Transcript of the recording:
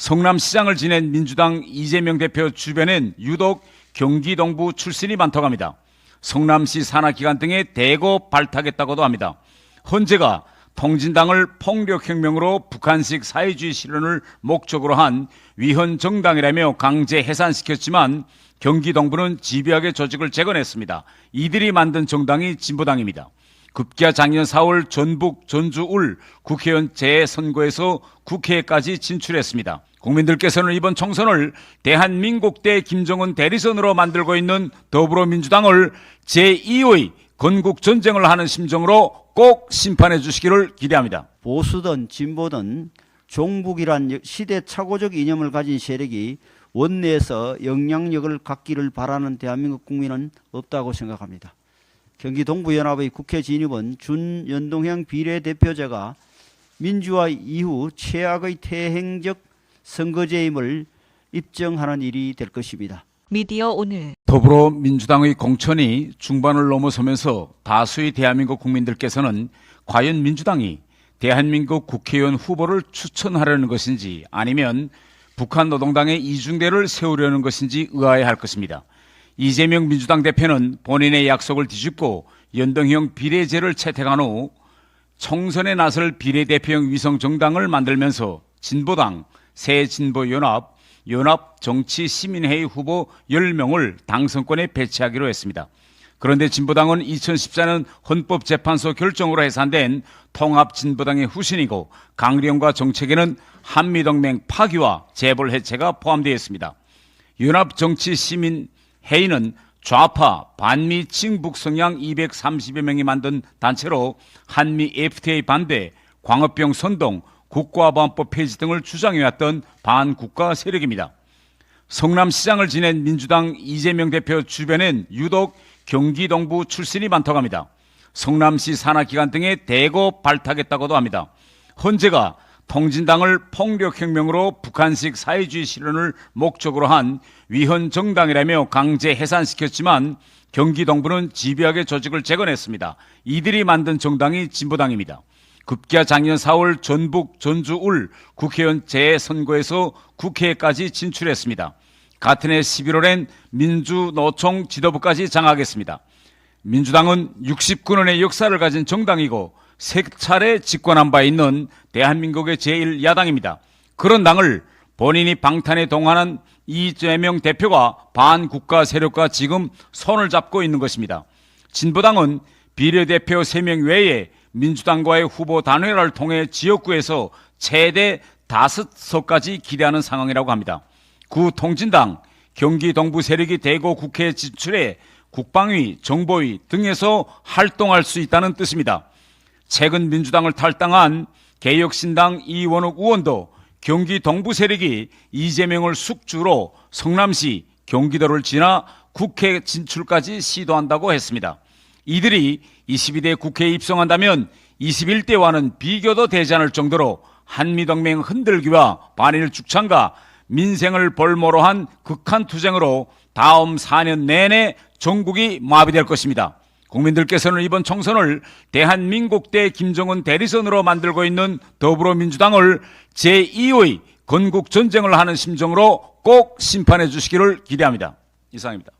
성남시장을 지낸 민주당 이재명 대표 주변엔 유독 경기 동부 출신이 많다고 합니다. 성남시 산하기관 등에 대거 발탁했다고도 합니다. 헌재가 통진당을 폭력혁명으로 북한식 사회주의 실현을 목적으로 한 위헌 정당이라며 강제 해산시켰지만 경기 동부는 집요하게 조직을 재건했습니다. 이들이 만든 정당이 진보당입니다. 급기야 작년 4월 전북 전주 울 국회의원 재선거에서 국회까지 진출했습니다. 국민들께서는 이번 총선을 대한민국 대 김정은 대리선으로 만들고 있는 더불어민주당을 제2의 건국 전쟁을 하는 심정으로 꼭 심판해 주시기를 기대합니다. 보수든 진보든 종북이란 시대착오적 이념을 가진 세력이 원내에서 영향력을 갖기를 바라는 대한민국 국민은 없다고 생각합니다. 경기 동부연합의 국회 진입은 준연동형 비례대표제가 민주화 이후 최악의 태행적 선거제임을 입증하는 일이 될 것입니다. 미디어 오늘 더불어민주당의 공천이 중반을 넘어서면서 다수의 대한민국 국민들께서는 과연 민주당이 대한민국 국회의원 후보를 추천하려는 것인지 아니면 북한 노동당의 이중대를 세우려는 것인지 의아해할 것입니다. 이재명 민주당 대표는 본인의 약속을 뒤집고 연동형 비례제를 채택한 후 총선에 나설 비례대표형 위성정당을 만들면서 진보당, 새진보연합, 연합정치시민회의 후보 10명을 당선권에 배치하기로 했습니다. 그런데 진보당은 2014년 헌법재판소 결정으로 해산된 통합진보당의 후신이고 강령과 정책에는 한미동맹 파기와 재벌 해체가 포함되어 있습니다. 연합정치시민 회의는 좌파, 반미, 친북 성향 230여 명이 만든 단체로 한미 FTA 반대, 광업병 선동, 국가보안법 폐지 등을 주장해왔던 반국가 세력입니다. 성남시장을 지낸 민주당 이재명 대표 주변엔 유독 경기 동부 출신이 많다고 합니다. 성남시 산하기관 등에 대거 발탁했다고도 합니다. 헌재가 통진당을 폭력혁명으로 북한식 사회주의 실현을 목적으로 한 위헌 정당이라며 강제 해산시켰지만 경기 동부는 집요하게 조직을 재건했습니다. 이들이 만든 정당이 진보당입니다. 급기야 작년 4월 전북 전주 울 국회의원 재선거에서 국회까지 진출했습니다. 같은 해 11월엔 민주노총 지도부까지 장악했습니다. 민주당은 69년의 역사를 가진 정당이고 세 차례 집권한 바 있는 대한민국의 제1야당입니다. 그런 당을 본인이 방탄에 동원한 이재명 대표가 반국가 세력과 지금 손을 잡고 있는 것입니다. 진보당은 비례대표 3명 외에 민주당과의 후보 단회를 통해 지역구에서 최대 5석까지 기대하는 상황이라고 합니다. 구 통진당, 경기 동부 세력이 대거 국회에 진출해 국방위, 정보위 등에서 활동할 수 있다는 뜻입니다. 최근 민주당을 탈당한 개혁신당 이원욱 의원도 경기 동부 세력이 이재명을 숙주로 성남시, 경기도를 지나 국회 진출까지 시도한다고 했습니다. 이들이 22대 국회에 입성한다면 21대와는 비교도 되지 않을 정도로 한미동맹 흔들기와 반일 죽창과 민생을 볼모로 한 극한 투쟁으로 다음 4년 내내 전국이 마비될 것입니다. 국민들께서는 이번 총선을 대한민국 대 김정은 대리선으로 만들고 있는 더불어민주당을 제2의 건국 전쟁을 하는 심정으로 꼭 심판해 주시기를 기대합니다. 이상입니다.